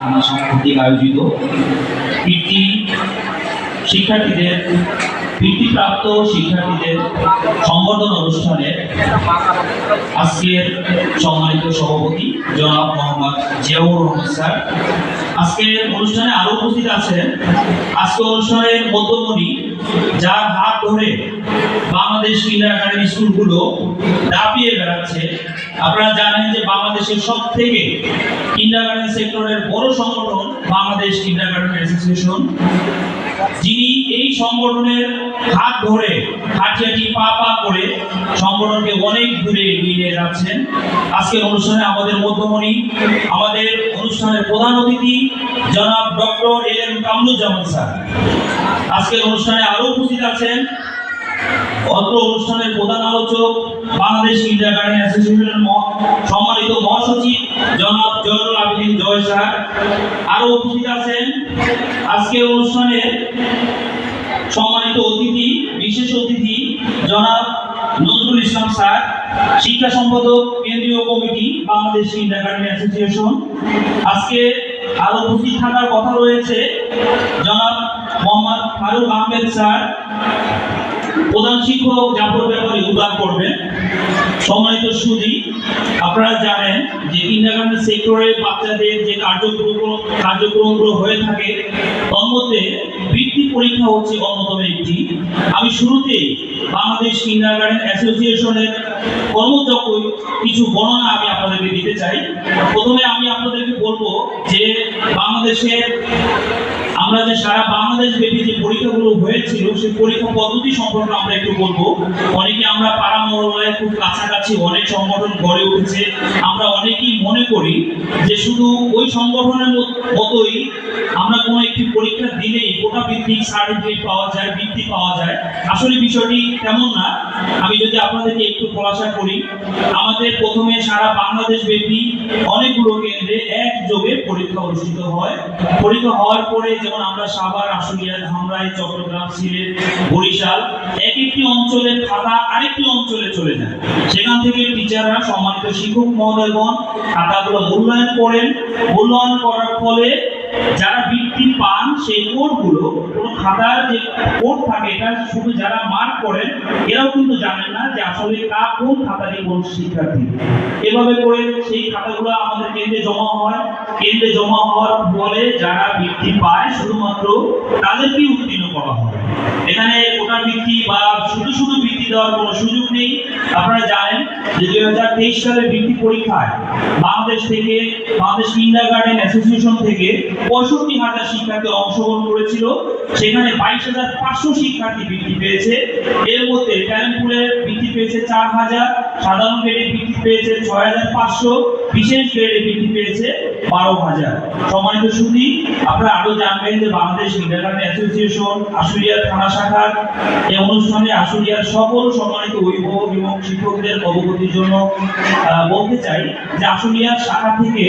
শাখা কর্তৃক আয়োজিত। পিটি শিক্ষার্থীদের বৃত্তিপ্রাপ্ত শিক্ষার্থীদের সংবর্ধনা অনুষ্ঠানে আজকের সম্মানিত সভাপতি জনাব মোহাম্মদ জিয়াউর রহমান স্যার। আজকের অনুষ্ঠানে আরও উপস্থিত আছেন। আজকে অনুষ্ঠানের মধ্যমণি যার হাত ধরে বাংলাদেশ কিন্ডার একাডেমি স্কুলগুলো দাপিয়ে বেড়াচ্ছে। আপনারা জানেন যে বাংলাদেশের সব থেকে কিন্ডারগার্টেন সেক্টরের বড় সংগঠন বাংলাদেশ কিন্ডারগার্টেন অ্যাসোসিয়েশন। যিনি এই সংগঠনের হাত ধরে হাঁটিয়াটি পা পা করে সংগঠনকে অনেক দূরে নিয়ে যাচ্ছেন। আজকের অনুষ্ঠানে আমাদের মধ্যমণি, আমাদের অনুষ্ঠানের প্রধান অতিথি জনাব ডক্টর এম কামরুজ্জামান স্যার। আজকের অনুষ্ঠানে আরও উপস্থিত আছেন অত্র অনুষ্ঠানের প্রধান আলোচক, বাংলাদেশ ইন্ডিয়া গার্ডেন অ্যাসোসিয়েশনের সম্মানিত মহাসচিব জনাব জয়নুল আবেদিন জয় স্যার। আরও উপস্থিত আছেন আজকের অনুষ্ঠানে সম্মানিত অতিথি, বিশেষ অতিথি জনাব নজরুল ইসলাম স্যার, শিক্ষা সম্পাদক, কেন্দ্রীয় committee, Bangladesh India garden association. আজকে আরও উপস্থিত থাকার কথা রয়েছে জনাব মোহাম্মদ ফারুক আহমেদ স্যার, প্রধান শিক্ষক জাফর ব্যাপারে উদ্ধার করবেন সম্মানিত সুদী আপনারা জানেন যে কিন্ডারগার্টেন সেক্টরে বাচ্চাদের যে কার্যক্রম কার্যক্রমগুলো হয়ে থাকে, তার মধ্যে বৃত্তি পরীক্ষা হচ্ছে অন্যতম একটি। আমি শুরুতেই বাংলাদেশ কিন্ডারগার্টেন অ্যাসোসিয়েশনের কর্মযজ্ঞ কিছু বর্ণনা আমি আপনাদেরকে দিতে চাই। প্রথমে আমি আপনাদেরকে বলব যে বাংলাদেশের আমরা যে সারা বাংলাদেশ ব্যাপী যে পরীক্ষাগুলো হয়েছিল, সেই পরীক্ষা পদ্ধতি সম্পর্কে আমরা একটু বলব। অনেকে আমরা পাড়া মহল্লায় খুব কাছাকাছি অনেক সংগঠন গড়ে উঠেছে। আমরা অনেকেই মনে করি যে শুধু ওই সংগঠনের মত- মতোই আমরা কোনো একটি পরীক্ষা দিলেই ভিত্তিক সার্টিফিকেট পাওয়া যায় বৃত্তি পাওয়া যায়। আসলে বিষয়টি তেমন না। আমি যদি আপনাদেরকে একটু খোলাসা করি, আমাদের প্রথমে সারা বাংলাদেশ ব্যাপী অনেকগুলো কেন্দ্রে একযোগে পরীক্ষা অনুষ্ঠিত হয়। পরীক্ষা হওয়ার পরে যেমন আমরা সাভার, আশুলিয়া, ধামরাই, চট্টগ্রাম, সিলেট, বরিশাল এক একটি অঞ্চলের খাতা আরেকটি অঞ্চলে চলে যায়। সেখান থেকে টিচাররা, সম্মানিত শিক্ষক মহোদয়গণ, খাতাগুলো মূল্যায়ন করেন। মূল্যায়ন করার ফলে যারা বৃত্তি পান সেই কোডগুলো কোনো খাতার যে কোড থাকে, এটা শুধু যারা মার্ক করেন, এরাও কিন্তু জানেন না যে আসলে কা কোন খাতাটি কোন শিক্ষার্থী। এভাবে করে সেই খাতাগুলো আমাদের কেন্দ্রে জমা হয়। কেন্দ্রে জমা হওয়ার ফলে যারা বৃদ্ধি পায়, শুধুমাত্র তাদেরকেই উত্তীর্ণ করা হয় এখানে কোটা বৃত্তি বা শুধু শুধু বৃত্তি দেওয়ার কোনো সুযোগ নেই। আপনারা জানেন যে দুই হাজার তেইশ সালের বৃত্তি পরীক্ষায় বাংলাদেশ থেকে, বাংলাদেশ কিন্ডার গার্ডেন অ্যাসোসিয়েশন থেকে পঁয়ষট্টি হাজার শিক্ষার্থী অংশগ্রহণ করেছিল। সেখানে বাইশ হাজার পাঁচশো শিক্ষার্থী বৃত্তি পেয়েছে। এর মধ্যে ট্যালেন্টপুরের বৃত্তি পেয়েছে চার হাজার, সাধারণ গ্রেডের বৃত্তি পেয়েছে ছয় হাজার পাঁচশো। বিশেষ গ্রেডে বৃত্তি পেয়েছে বারো হাজার। আপনারা আরও জানবেন যে বাংলাদেশ কিন্ডারগার্টেন অ্যাসোসিয়েশন, আশুলিয়া থানা শাখার এই অনুষ্ঠানে আশুলিয়ার সকল সম্মানিত অভিভাবক এবং শিক্ষকদের অবগতির জন্য বলতে চাই যে আশুলিয়ার শাখা থেকে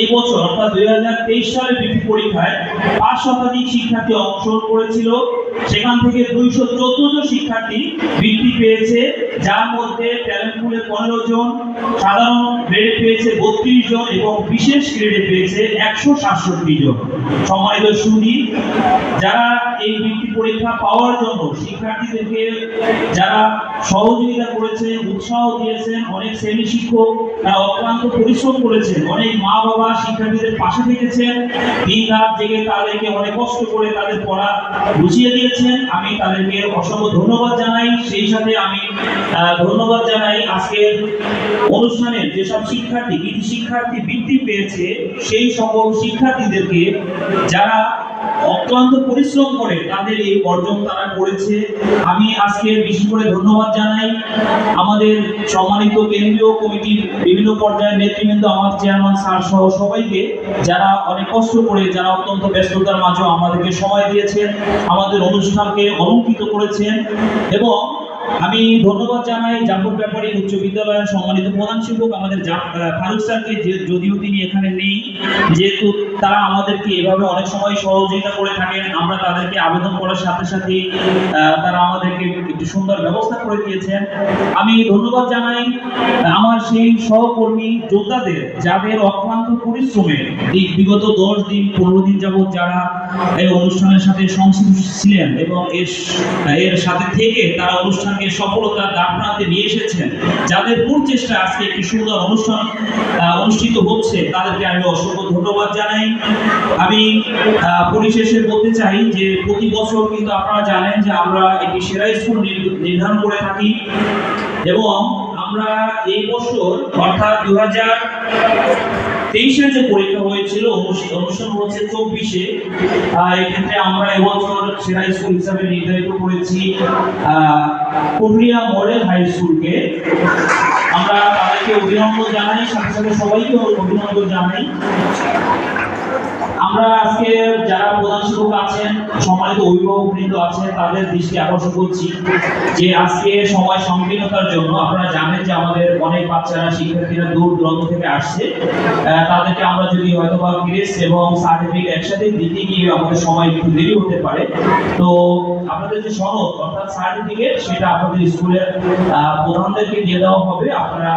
এই বছর অর্থাৎ দুই হাজার তেইশ সালের বৃত্তি পরীক্ষায় পাঁচ শতাধিক শিক্ষার্থী অংশগ্রহণ করেছিল। সেখান থেকে দুইশো চোদ্দ শিক্ষার্থী বৃত্তি পেয়েছে, যার মধ্যে ট্যালেন্ট পুলে পনেরো জন, সাধারণ গ্রেডে পেয়েছে বত্রিশ জন এবং বিশেষ গ্রেডে পেয়েছে একশো সাতষট্টি জন। সম্মানিত সুদী যারা এই বৃত্তি পরীক্ষা পাওয়ার জন্য শিক্ষার্থীদেরকে যারা সহযোগিতা করেছেন, উৎসাহ দিয়েছেন, অনেক শ্রেণি শিক্ষক তারা অক্লান্ত পরিশ্রম করেছেন, অনেক মা বাবা শিক্ষার্থীদের পাশে থেকেছেন, দিন রাত জেগে তাদেরকে অনেক কষ্ট করে তাদের পড়া বুঝিয়ে দিয়েছেন। আমি তাদেরকে অসংখ্য ধন্যবাদ জানাই। সেই সাথে আমি ধন্যবাদ জানাই আজকের অনুষ্ঠানের যেসব শিক্ষার্থী কৃতি শিক্ষার্থী বৃত্তি পেয়েছে, সেই সকল শিক্ষার্থীদেরকে যারা অক্লান্ত পরিশ্রম করে তাদের এই অর্জন তারা করেছে। আমি আজকে বিশেষ করে ধন্যবাদ জানাই আমাদের সম্মানিত কেন্দ্রীয় কমিটির বিভিন্ন পর্যায়ের নেতৃবৃন্দ, আমার চেয়ারম্যান স্যার সহ সবাইকে, যারা অনেক কষ্ট করে, যারা অত্যন্ত ব্যস্ততার মাঝেও আমাদেরকে সময় দিয়েছেন, আমাদের অনুষ্ঠানকে অলঙ্কিত করেছেন এবং আমি ধন্যবাদ জানাই জাফর ব্যাপারী উচ্চ বিদ্যালয়ের সম্মানিত প্রধান শিক্ষক আমাদের ফারুক স্যারকে যদিও তিনি এখানে নেই, যেহেতু তারা আমাদেরকে এভাবে অনেক সময় সহযোগিতা করে থাকেন, আমরা তাদেরকে আবেদন করার সাথে সাথে তারা আমাদেরকে একটি সুন্দর ব্যবস্থা করে দিয়েছেন। আমি ধন্যবাদ জানাই, আমার সেই সহকর্মী যোদ্ধাদের, যাদের অক্লান্ত পরিশ্রমে এই বিগত দশ দিন, পনেরো দিন যাবত যারা এই অনুষ্ঠানের সাথে সংশ্লিষ্ট ছিলেন এবং এর এর সাথে থেকে তারা অনুষ্ঠানকে সফলতার দ্বার প্রান্তে নিয়ে এসেছেন। যাদের প্রচেষ্টা আজকে একটি সুন্দর অনুষ্ঠান অনুষ্ঠিত হচ্ছে, তাদেরকে আমি অসংখ্য ধন্যবাদ জানাই। আমি পরিশেষে বলতে চাই যে প্রতি বছর কিন্তু আপনারা জানেন যে আমরা একটি সেরা স্কুল নির- নির্ধারণ করে থাকি এবং আমরা এই বছর, অর্থাৎ দু হাজার তেইশের যে পরীক্ষা হয়েছিল, অনুষ- অনুষ্ঠান হচ্ছে চব্বিশে। এক্ষেত্রে আমরা এবছর সেরা স্কুল হিসাবে নির্ধারিত করেছি পুরুলিয়া মডেল হাই স্কুলকে আমরা তাদেরকে অভিনন্দন জানাই, সাথে সাথে সবাইকে অভিনন্দন জানাই। আমরা আজকে যারা প্রধান শিক্ষক আছেন, সম্মানিত অভিভাবক বৃন্দ আছেন, তাদের দৃষ্টি আকর্ষণ করছি যে আজকে সময় সংকীর্ণতার জন্য, আপনারা জানেন যে আমাদের অনেক বাচ্চারা, শিক্ষার্থীরা দূর দূরান্ত থেকে আসছে। তাদেরকে আমরা যদি হয়তো বা গ্রেস এবং সার্টিফিকেট একসাথে দিতে গিয়ে আমাদের সময় একটু দেরি হতে পারে, তো আপনাদের যে সনদ, অর্থাৎ সার্টিফিকেট, সেটা আপনাদের স্কুলের প্রধানদেরকে দিয়ে দেওয়া হবে। আপনারা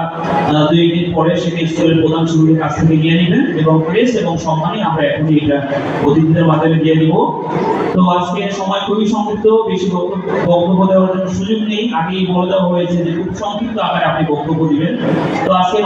দুই একদিন পরে সেটা স্কুলের প্রধান শিক্ষকের কাছ থেকে নিয়ে নেবেন এবং প্রেস এবং সম্মানই আমরা এখনই এটা অতিথিদের মাধ্যমে দিয়ে দিব। তো আজকে সময় খুবই সংক্ষিপ্ত, বেশি বক্তব্য দেওয়ার জন্য সুযোগ নেই। আগেই বলে দেওয়া হয়েছে যে খুব সংক্ষিপ্ত আকারে আপনি বক্তব্য দিবেন। তো আজকে